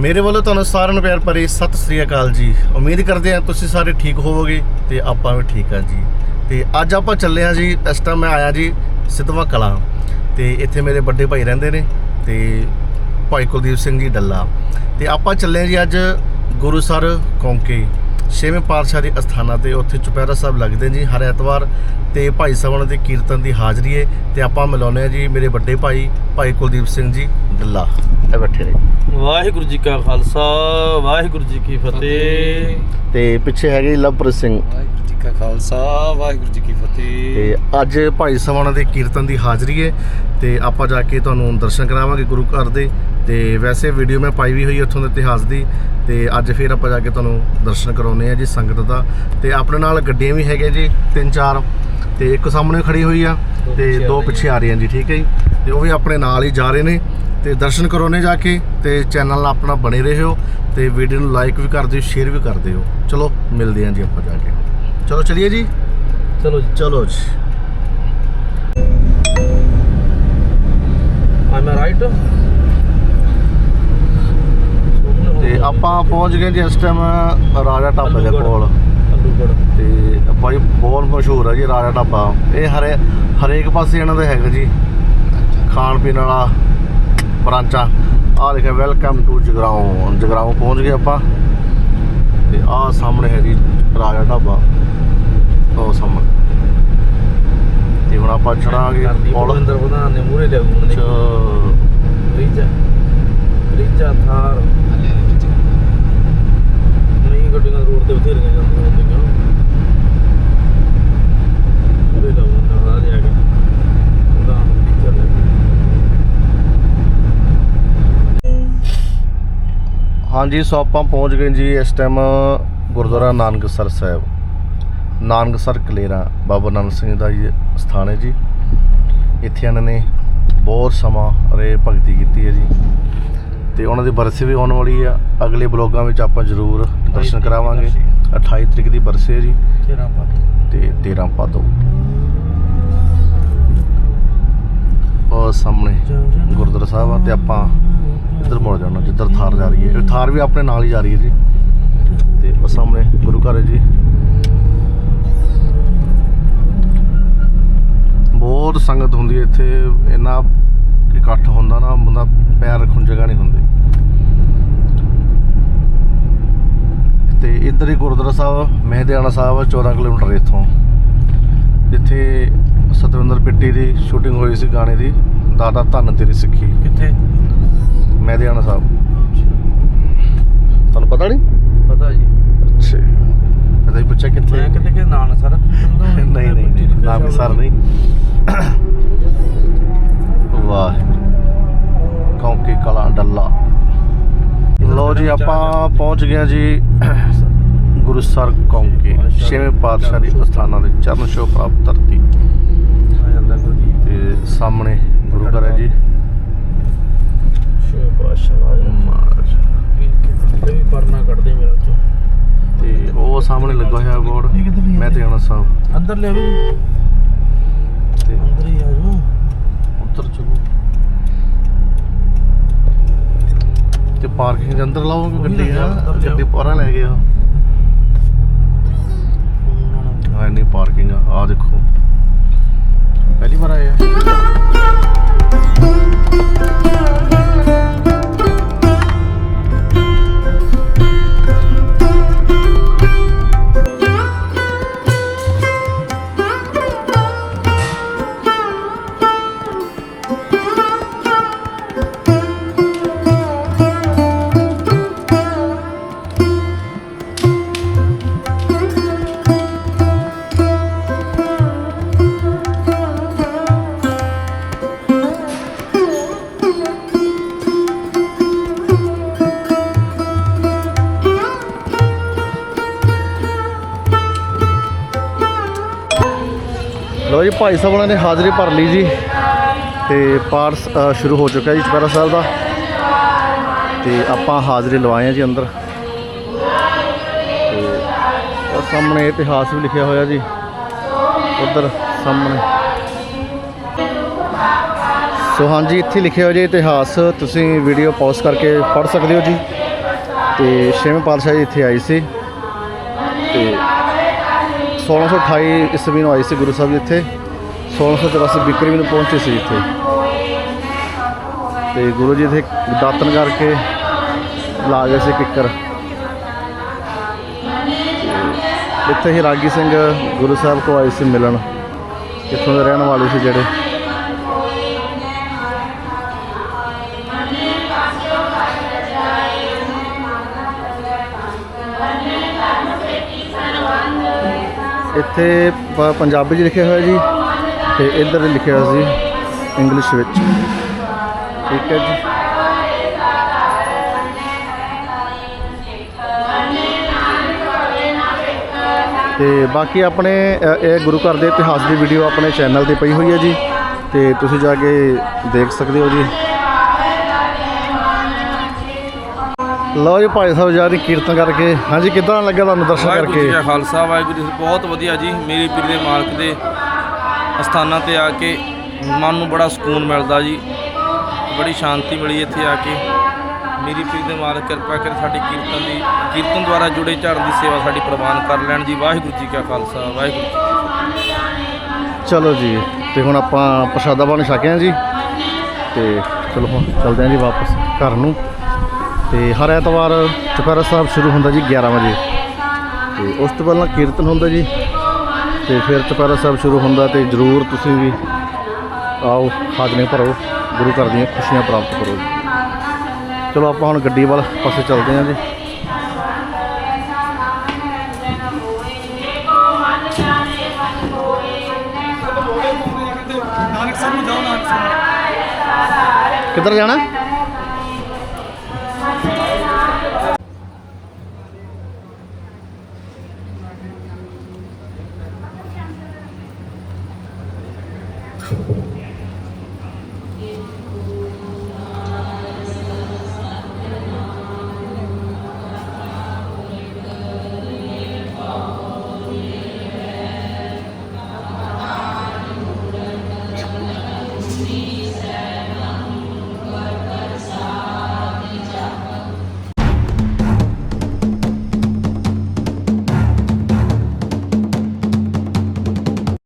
ਮੇਰੇ ਵੱਲੋਂ ਤੁਹਾਨੂੰ ਸਾਰਿਆਂ ਨੂੰ ਪਿਆਰ ਭਰੀ ਸਤਿ ਸ੍ਰੀ ਅਕਾਲ ਜੀ। ਉਮੀਦ ਕਰਦੇ ਹਾਂ ਤੁਸੀਂ ਸਾਰੇ ਠੀਕ ਹੋਵੋਗੇ ਤੇ ਆਪਾਂ ਵੀ ਠੀਕ ਆ ਜੀ। ਤੇ ਅੱਜ ਆਪਾਂ ਚੱਲੇ ਹਾਂ ਜੀ, ਇਸ ਟਾਈਮ ਮੈਂ ਆਇਆ ਜੀ ਸਿੱਧਵਾ ਕਲਾਂ। ਤੇ ਇੱਥੇ ਮੇਰੇ ਵੱਡੇ ਭਾਈ ਰਹਿੰਦੇ ਨੇ ਤੇ ਭਾਈ ਕੁਲਦੀਪ ਸਿੰਘ ਜੀ ਡੱਲਾ। ਤੇ ਆਪਾਂ ਚੱਲੇ ਹਾਂ ਜੀ ਅੱਜ ਗੁਰੂਸਰ ਕੌਂਕੇ। ਛੇਵੇਂ ਪਾਤਸ਼ਾਹ ਦੇ ਅਸਥਾਨਾਂ ਤੇ ਉੱਥੇ ਚੁਪਹਿਰਾ ਸਾਹਿਬ ਲੱਗਦੇ ਜੀ। ਹਰ ਐਤਵਾਰ ਤੇ ਭਾਈ ਸਾਹਿਬਾਨ ਦੇ ਕੀਰਤਨ ਦੀ ਹਾਜ਼ਰੀ ਹੈ ਤੇ ਆਪਾਂ ਮਿਲਾਉਂਦੇ ਹਾਂ ਜੀ ਮੇਰੇ ਵੱਡੇ ਭਾਈ ਭਾਈ ਕੁਲਦੀਪ ਸਿੰਘ ਜੀ ਡੱਲਾ ਇਹ ਬੈਠੇ ਨੇ ਵਾਹਿਗੁਰੂ ਜੀ ਕਾ ਖਾਲਸਾ ਵਾਹਿਗੁਰੂ ਜੀ ਕੀ ਫਤਿਹ। ਤੇ ਪਿੱਛੇ ਹੈਗੇ ਲਵਪ੍ਰੀਤ ਸਿੰਘ। ਵਾਹਿਗੁਰੂ ਜੀ ਕਾ ਖਾਲਸਾ ਵਾਹਿਗੁਰੂ ਜੀ ਕੀ ਫਤਿਹ। ਤੇ ਅੱਜ ਭਾਈ ਸਾਹਿਬਾਨ ਦੇ ਕੀਰਤਨ ਦੀ ਹਾਜ਼ਰੀ ਹੈ ਤੇ ਆਪਾਂ ਜਾ ਕੇ ਤੁਹਾਨੂੰ ਦਰਸ਼ਨ ਕਰਾਵਾਂਗੇ ਗੁਰੂ ਘਰ ਦੇ। ਤੇ ਵੈਸੇ ਵੀਡੀਓ ਮੈਂ ਪਾਈ ਵੀ ਹੋਈ ਉੱਥੋਂ ਦੇ ਇਤਿਹਾਸ ਦੀ। ਤੇ ਅੱਜ ਫਿਰ ਆਪਾਂ ਜਾ ਕੇ ਤੁਹਾਨੂੰ ਦਰਸ਼ਨ ਕਰਾਉਨੇ ਆ ਜੀ ਸੰਗਤ ਦਾ। ਤੇ ਆਪਣੇ ਨਾਲ ਗੱਡੀਆਂ ਵੀ ਹੈਗੀਆਂ ਜੀ ਤਿੰਨ ਚਾਰ ਤੇ ਇੱਕ ਸਾਹਮਣੇ ਖੜੀ ਹੋਈ ਆ ਤੇ ਆ ਦੋ ਪਿੱਛੇ ਆ ਰਹੀਆਂ ਜੀ ਠੀਕ ਹੈ ਜੀ? ਤੇ ਉਹ ਵੀ ਆਪਣੇ ਨਾਲ ਹੀ ਜਾ ਰਹੇ ਨੇ। ਤੇ ਦਰਸ਼ਨ ਕਰਾਉਨੇ ਜਾ ਕੇ ਤੇ ਚੈਨਲ ਨਾਲ ਆਪਣਾ ਬਣੇ ਰਹਿਓ ਤੇ ਵੀਡੀਓ ਨੂੰ ਲਾਈਕ ਵੀ ਕਰ ਦਿਓ ਸ਼ੇਅਰ ਵੀ ਕਰ ਦਿਓ। ਚਲੋ ਮਿਲਦੇ ਹਾਂ ਜੀ ਆਪਾਂ ਜਾ ਕੇ। ਚਲੋ ਚਲਿਏ ਜੀ? ਚਲੋ ਜੀ। ਚਲੋ ਜੀ। ਆਮ ਰਾਈਟ ਤੇ ਆਪਾਂ ਪਹੁੰਚ ਗਏ ਜੀ ਇਸ ਟਾਈਮ ਰਾਜਾ ਢਾਬੇ ਦੇ। ਕੋਲ। ਤੇ ਭਾਈ ਬਹੁਤ ਮਸ਼ਹੂਰ ਹੈ ਜੀ ਰਾਜਾ ਢਾਬਾ। ਇਹ ਹਰੇ ਹਰੇਕ ਪਾਸੇ ਇਹਨਾਂ ਦਾ ਹੈਗਾ ਜੀ। ਖਾਣ ਪੀਣ ਵਾਲਾ ਬਰਾਂਚਾ। ਆਹ ਲਿਖਿਆ ਵੈਲਕਮ ਟੂ ਜਗਰਾਉਂ। ਜਗਰਾਉਂ ਪਹੁੰਚ ਗਏ ਆਪਾਂ। ਤੇ ਆਹ ਸਾਹਮਣੇ ਹੈ ਜੀ ਰਾਜਾ ਢਾਬਾ। ਉਹ ਸਾਹਮਣੇ। ਤੇ ਹੁਣ ਆਪਾਂ ਚੜਾਂਗੇ ਪੁਲ ਭੁਪਿੰਦਰ ਪ੍ਰਧਾਨ ਨੇ ਮੂਹਰੇ ਲਿਆ ਗੁਣ ਚ ਰੀਜਾ ਰੀਜਾ ਥਾਰ। ਨਹੀਂ ਗੱਡੀਆਂ ਰੋਡ ਤੇ ਬਥੇਰੀਆਂ ਜਾਂਦੀਆਂ ਹੁੰਦੀਆਂ। ਮੂਹਰੇ ਲਿਆ ਗੁਣ ਨਾਲ ਜਾ ਕੇ ਪ੍ਰਧਾਨ ਟੀਚਰ ਲੈ ਕੇ ਹਾਂਜੀ ਸੋ ਆਪਾਂ ਪਹੁੰਚ ਗਏ ਜੀ ਇਸ ਟਾਈਮ ਗੁਰਦੁਆਰਾ ਨਾਨਕਸਰ ਸਾਹਿਬ। ਨਾਨਕਸਰ ਕਲੇਰਾ ਬਾਬਾ ਨਾਨਕ ਸਿੰਘ ਦਾ ਜੀ ਸਥਾਨ ਹੈ ਜੀ। ਇੱਥੇ ਇਹਨਾਂ ਨੇ ਬਹੁਤ ਸਮਾਂ ਰੇ ਭਗਤੀ ਕੀਤੀ ਹੈ ਜੀ। ਤੇ ਉਹਨਾਂ ਦੀ ਬਰਸੀ ਵੀ ਆਉਣ ਵਾਲੀ ਆ। ਅਗਲੇ ਬਲੋਗਾਂ ਵਿੱਚ ਆਪਾਂ ਜ਼ਰੂਰ ਦਰਸ਼ਨ ਕਰਾਵਾਂਗੇ। 28 ਤਰੀਕ ਦੀ ਬਰਸੀ ਹੈ ਜੀ। ਤੇਰਾ ਪਾ ਤੇ 13 ਪਾਦੋ ਉਹ ਸਾਹਮਣੇ ਗੁਰਦੁਆਰਾ ਸਾਹਿਬ ਆ ਤੇ ਆਪਾਂ ਇੱਧਰ ਮੁੜ ਜਾਣਾ ਜਿੱਧਰ ਥਾਰ ਜਾ ਰਹੀ ਹੈ। ਇਹ ਥਾਰ ਵੀ ਆਪਣੇ ਨਾਲ ਹੀ ਜਾ ਰਹੀ ਹੈ ਜੀ। ਤੇ ਉਹ ਸਾਹਮਣੇ ਗੁਰੂ ਘਰ ਹੈ ਜੀ। ਬਹੁਤ ਸੰਗਤ ਹੁੰਦੀ ਹੈ ਇੱਥੇ ਇੰਨਾ ਇਕੱਠ ਹੁੰਦਾ ਨਾ ਬੰਦਾ ਪੈਰ ਰੱਖਣ ਜਗ੍ਹਾ ਨਹੀਂ ਹੁੰਦੀ। ਤੇ ਇੱਧਰ ਹੀ ਗੁਰਦੁਆਰਾ ਸਾਹਿਬ ਮਹਿਦਿਆਣਾ ਸਾਹਿਬ 14 ਕਿਲੋਮੀਟਰ ਇੱਥੋਂ। ਜਿੱਥੇ ਸਤਵਿੰਦਰ ਪਿੱਟੀ ਦੀ ਸ਼ੂਟਿੰਗ ਹੋਈ ਸੀ ਗਾਣੇ ਦੀ ਦਾਦਾ ਧੰਨ ਤੇਰੀ ਸਿੱਖੀ। ਕਿੱਥੇ? ਮਹਿਦਿਆਣਾ ਸਾਹਿਬ। ਤੁਹਾਨੂੰ ਪਤਾ ਨਹੀਂ? ਪਤਾ ਜੀ। ਅੱਛਾ। ਕਦੇ ਪੁੱਛਿਆ ਕਿੱਥੇ? ਮੈਂ ਕਿਤੇ ਕਿ ਨਾਲ ਸਰ ਨਹੀਂ ਨਹੀਂ ਨਹੀਂ ਨਾਮ ਸਰ ਨਹੀਂ। ਵਾਹ ਕੌਂਕੀ ਕਲਾ ਡੱਲਾ। ਲੋ ਜੀ ਆਪਾਂ ਪਹੁੰਚ ਗਏ ਜੀ ਗੁਰੂਸਰ ਕੌਂਕੀ ਛੇਵੇਂ ਪਾਤਸ਼ਾਹ ਦੀ ਅਸਥਾਨਾਂ ਦੇ ਚਰਨ ਛੋਹ ਪ੍ਰਾਪਤ ਧਰਤੀ। ਤੇ ਸਾਹਮਣੇ ਗੁਰੂ ਘਰ ਹੈ ਜੀ। ਆ ਜਾਂਦਾ ਮਹਾਰਾਜ। ਵੀ ਪਰਨਾ ਕੱਢਦੇ ਮੇਰੇ ਚੋਂ ਤੇ ਉਹ ਸਾਹਮਣੇ ਲੱਗਾ ਹੋਇਆ ਬੋਰਡ। ਮੈਂ ਤੇ ਆਣਾ ਸਾਹਿਬ। ਅੰਦਰ ਲੈ ਵੀ ਤੇ ਅੰਦਰ ਹੀ ਆ ਜਾਓ ਉੱਤਰ ਚਲੋ ਤੇ ਪਾਰਕਿੰਗ ਦੇ ਅੰਦਰ ਲਾਓਗੇ ਗੱਡੀ ਆ। ਗੱਡੀ ਪਰਾਂ ਲੈ ਗਏ ਆ ਹਾਂ ਨਹੀਂ ਪਾਰਕਿੰਗ ਆ ਆ ਦੇਖੋ। ਪਹਿਲੀ ਵਾਰ ਆਏ ਆ। ਲੋ ਜੀ, ਭਾਈ ਸਾਹਿਬ ਉਹਨਾਂ ਨੇ ਹਾਜ਼ਰੀ ਭਰ ਲਈ ਜੀ ਤੇ ਪਾਠ ਸ਼ੁਰੂ ਹੋ ਚੁੱਕਾ ਜੀ ਚੁਪਹਿਰਾ ਸਾਹਿਬ ਦਾ। ਤੇ ਆਪਾਂ ਹਾਜ਼ਰੀ ਲਵਾਏ ਆ ਜੀ ਅੰਦਰ। ਤੇ ਉਹ ਸਾਹਮਣੇ ਇਤਿਹਾਸ ਵੀ ਲਿਖਿਆ ਹੋਇਆ ਜੀ। ਉਧਰ ਸਾਹਮਣੇ। ਸੋ ਹਾਂਜੀ, ਇੱਥੇ ਲਿਖਿਆ ਹੋਇਆ ਜੀ ਇਤਿਹਾਸ। ਤੁਸੀਂ ਵੀਡੀਓ ਪੌਜ਼ ਕਰਕੇ ਪੜ੍ਹ ਸਕਦੇ ਹੋ ਜੀ। ਤੇ ਛੇਵੇਂ ਪਾਤਸ਼ਾਹ ਜੀ ਇੱਥੇ ਆਏ ਸੀ। ਤੇ 1628 ਈਸਵੀ ਨੂੰ ਆਏ ਸੀ ਗੁਰੂ ਸਾਹਿਬ ਜੀ ਇੱਥੇ 1684 ਬਿਕਰਮੀ ਨੂੰ ਪਹੁੰਚੇ ਸੀ ਇੱਥੇ ਤੇ ਗੁਰੂ ਜੀ ਇੱਥੇ ਦਾਤਨ ਕਰਕੇ ਲਾ ਗਏ ਸੀ ਕਿੱਕਰ। ਇੱਥੇ ਹੀ ਰਾਗੀ ਸਿੰਘ ਗੁਰੂ ਸਾਹਿਬ ਕੋ ਆਏ ਸੀ ਮਿਲਣ। ਇੱਥੋਂ ਦੇ ਰਹਿਣ ਵਾਲੇ ਸੀ ਜਿਹੜੇ। ਇੱਥੇ ਪ- ਪੰਜਾਬੀ 'ਚ ਲਿਖਿਆ ਹੋਇਆ ਜੀ ਤੇ ਇੱਧਰ ਲਿਖਿਆ ਹੋਇਆ ਸੀ ਇੰਗਲਿਸ਼ ਵਿੱਚ। ਠੀਕ ਹੈ ਜੀ। ਤੇ ਬਾਕੀ ਆਪਣੇ ਅ, ਇਹ ਗੁਰੂ ਘਰ ਦੇ ਇਤਿਹਾਸ ਦੀ ਵੀਡੀਓ ਆਪਣੇ ਚੈਨਲ ਤੇ ਪਈ ਹੋਈ ਹੈ ਜੀ ਤੇ ਤੁਸੀਂ ਜਾ ਕੇ ਦੇਖ ਸਕਦੇ ਹੋ ਜੀ। ਲਓ ਜੀ ਭਾਈ ਸਾਹਿਬ ਜਾ ਰਹੀ ਕੀਰਤਨ ਕਰਕੇ। ਹਾਂਜੀ ਕਿੱਦਾਂ ਲੱਗਾ ਤੁਹਾਨੂੰ ਦਰਸ਼ਨ ਵਾਹਿਗੁਰੂ ਜੀ ਕਰਕੇ? ਕਾ ਖਾਲਸਾ ਵਾਹਿਗੁਰੂ ਜੀ ਕੀ ਫਤਿਹ। ਬਹੁਤ ਵਧੀਆ ਜੀ ਮੇਰੀ ਪੀਰ ਦੇ ਮਾਲਕ ਦੇ ਅਸਥਾਨਾਂ ਤੇ ਆ ਕੇ ਮਨ ਨੂੰ ਬੜਾ ਸਕੂਨ ਮਿਲਦਾ ਜੀ। ਬੜੀ ਸ਼ਾਂਤੀ ਮਿਲੀ ਇੱਥੇ ਆ ਕੇ। ਮੇਰੀ ਪੀਰ ਦੇ ਮਾਲਕ ਕਿਰਪਾ ਕਰ ਸਾਡੀ ਕੀਰਤਨ ਦੀ ਕੀਰਤਨ ਦੁਆਰਾ ਜੁੜੇ ਝੜਨ ਦੀ ਸੇਵਾ ਸਾਡੀ ਪ੍ਰਵਾਨ ਕਰ ਲੈਣ ਜੀ। ਵਾਹਿਗੁਰੂ ਜੀ ਕਾ ਖਾਲਸਾ ਵਾਹਿਗੁਰੂ ਜੀ। ਚਲੋ ਜੀ ਤੇ ਹੁਣ ਆਪਾਂ ਪ੍ਰਸ਼ਾਦਾ ਪਾਣੀ ਛਕਿਆ ਜੀ। ਤੇ ਚਲੋ ਹੁਣ ਚੱਲਦੇ ਹਾਂ ਜੀ ਵਾਪਸ ਘਰ ਨੂੰ। ਤੇ ਹਰ ਐਤਵਾਰ ਚੁਪਹਿਰਾ ਸਾਹਿਬ ਸ਼ੁਰੂ ਹੁੰਦਾ ਜੀ 11 ਵਜੇ। ਤੇ ਉਸ ਤੋਂ ਪਹਿਲਾਂ ਕੀਰਤਨ ਹੁੰਦਾ ਜੀ। ਤੇ ਫਿਰ ਚੁਪਹਿਰਾ ਸਾਹਿਬ ਸ਼ੁਰੂ ਹੁੰਦਾ ਤੇ ਜਰੂਰ ਤੁਸੀਂ ਵੀ ਆਓ ਹਾਜ਼ਰੀ ਭਰੋ, ਗੁਰੂ ਘਰ ਦੀਆਂ ਖੁਸ਼ੀਆਂ ਪ੍ਰਾਪਤ ਕਰੋ ਜੀ। ਚਲੋ ਆਪਾਂ ਹੁਣ ਗੱਡੀ ਵੱਲ ਪਾਸੇ ਚੱਲਦੇ ਹਾਂ ਜੀ। ਕਿੱਧਰ ਜਾਣਾ?